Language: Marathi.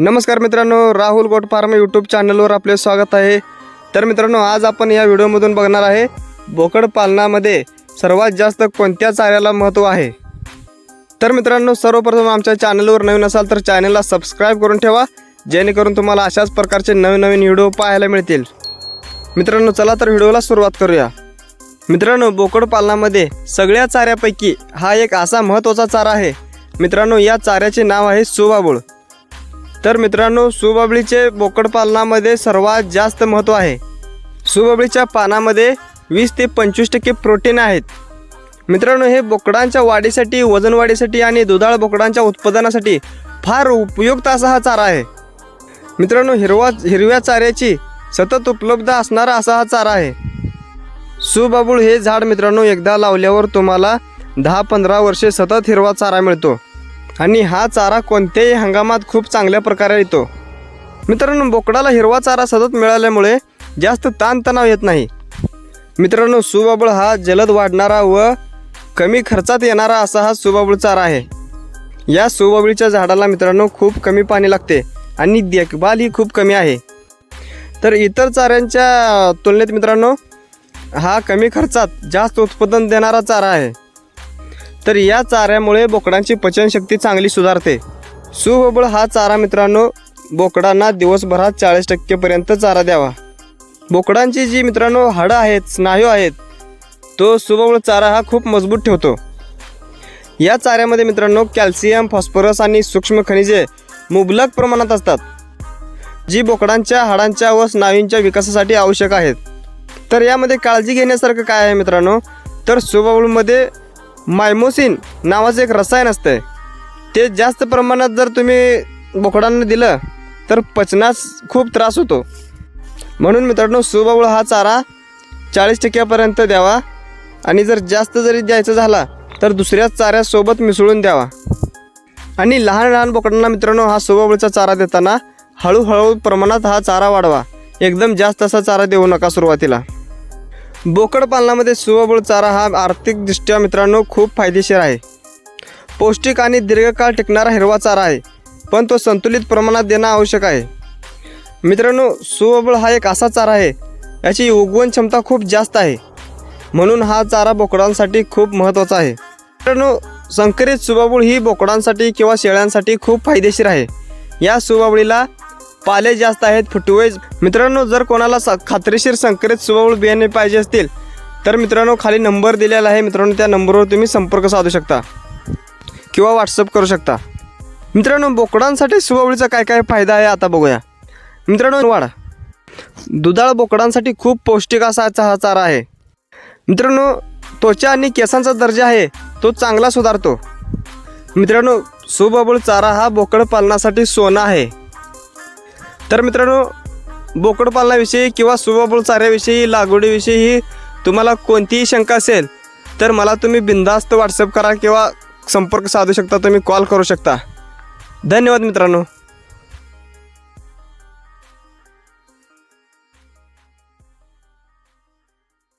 नमस्कार मित्रांनो राहुल गोट फार्म यूट्यूब चॅनलवर आपले स्वागत आहे. तर मित्रांनो आज आपण या व्हिडिओमधून बघणार आहे बोकड पालनामध्ये सर्वात जास्त कोणत्या चाऱ्याला महत्त्व आहे? तर मित्रांनो सर्वप्रथम आमच्या चॅनलवर नवीन असाल तर चॅनलला सबस्क्राईब करून ठेवा जेणेकरून तुम्हाला अशाच प्रकारचे नवीन नवीन व्हिडिओ पाहायला मिळतील. मित्रांनो चला तर व्हिडिओला सुरुवात करूया. मित्रांनो बोकड पालनामध्ये सगळ्या चाऱ्यापैकी हा एक असा महत्त्वाचा चारा आहे. मित्रांनो या चाऱ्याचे नाव आहे सुबाबुळ तर मित्रांनो सुबाबळीचे बोकड पालनामध्ये सर्वात जास्त महत्त्व आहे. सुबाबळीच्या पानामध्ये वीस ते पंचवीस टक्के प्रोटीन आहेत. मित्रांनो हे बोकडांच्या वाढीसाठी वजन वाढीसाठी आणि दुधाळ बोकडांच्या उत्पादनासाठी फार उपयुक्त असा हा चारा आहे. मित्रांनो हिरवा हिरव्या चाऱ्याची सतत उपलब्ध असणारा असा हा चारा आहे. सुबाबूळ हे झाड मित्रांनो एकदा लावल्यावर तुम्हाला दहा पंधरा वर्षे सतत हिरवा चारा मिळतो. आणि हा चारा कोणत्याही हंगामात खूप चांगल्या प्रकारे येतो. मित्रांनो बोकडाला हिरवा चारा सतत मिळाल्यामुळे जास्त ताणतणाव येत नाही. मित्रांनो सुबाबळ हा जलद वाढणारा व कमी खर्चात येणारा असा हा सुबाबळ चारा आहे. या सुबाबळीच्या झाडाला मित्रांनो खूप कमी पाणी लागते आणि देखभाल ही खूप कमी आहे. तर इतर चाऱ्यांच्या तुलनेत मित्रांनो हा कमी खर्चात जास्त उत्पादन देणारा चारा आहे. तर या चाऱ्यामुळे बोकडांची पचनशक्ती चांगली सुधारते. सुबबळ हा चारा मित्रांनो बोकडांना दिवसभरात चाळीस टक्केपर्यंत चारा द्यावा. बोकडांची जी मित्रांनो हाडं आहेत स्नायू आहेत तो सुबबळ चारा हा खूप मजबूत ठेवतो. या चाऱ्यामध्ये मित्रांनो कॅल्शियम फॉस्फरस आणि सूक्ष्म खनिजे मुबलक प्रमाणात असतात जी बोकडांच्या हाडांच्या व स्नायूंच्या विकासासाठी आवश्यक आहेत. तर यामध्ये काळजी घेण्यासारखं काय आहे मित्रांनो? तर सुबाबूळमध्ये मायमोसिन नावाचं एक रसायन असतं ते जास्त प्रमाणात जर तुम्ही बोकडांना दिलं तर पचनास खूप त्रास होतो. म्हणून मित्रांनो सुबाबूळ हा चारा चाळीस टक्क्यापर्यंत द्यावा. आणि जर जास्त जरी द्यायचा झाला तर दुसऱ्या चाऱ्यासोबत मिसळून द्यावा. आणि लहान लहान बोकडांना मित्रांनो हा सुबाबूळचा चारा देताना हळूहळू प्रमाणात हा चारा वाढवा. एकदम जास्त असा चारा देऊ नका सुरुवातीला. बोकड पालनामध्ये सुबाबूळ चारा हा आर्थिकदृष्ट्या मित्रांनो खूप फायदेशीर आहे. पौष्टिक आणि दीर्घकाळ टिकणारा हिरवा चारा आहे पण तो संतुलित प्रमाणात देणं आवश्यक आहे. मित्रांनो सुबाबूळ हा एक असा चारा आहे याची उगवण क्षमता खूप जास्त आहे म्हणून हा चारा बोकडांसाठी खूप महत्त्वाचा आहे. मित्रांनो संकरित सुबाबूळ ही बोकडांसाठी किंवा शेळ्यांसाठी खूप फायदेशीर आहे. या सुबाबळीला पाले जास्त आहेत फुटवेज. मित्रांनो जर कोणाला खात्रीशीर संकरित सुवळ बियाणे पाहिजे असतील तर मित्रांनो खाली नंबर दिलेला आहे. मित्रांनो त्या नंबरवर तुम्ही संपर्क साधू शकता किंवा व्हॉट्सअप करू शकता. मित्रांनो बोकडांसाठी सुवळीचा काय काय फायदा आहे आता बघूया. मित्रांनो वाढ. दुधाळ बोकडांसाठी खूप पौष्टिक असा हा चारा आहे. मित्रांनो त्वचा आणि केसांचा दर्जा आहे तो चांगला सुधारतो. मित्रांनो सुबबुळ चारा हा बोकड पालनासाठी सोना आहे. तर मित्रांनो बोकड पालनाविषयी किंवा सुबाबूळ चाऱ्याविषयी लागवडीविषयी तुम्हाला कोणतीही शंका असेल तर मला तुम्ही बिंदास्त व्हॉट्सअप करा किंवा संपर्क साधू शकता तुम्ही कॉल करू शकता. धन्यवाद मित्रांनो.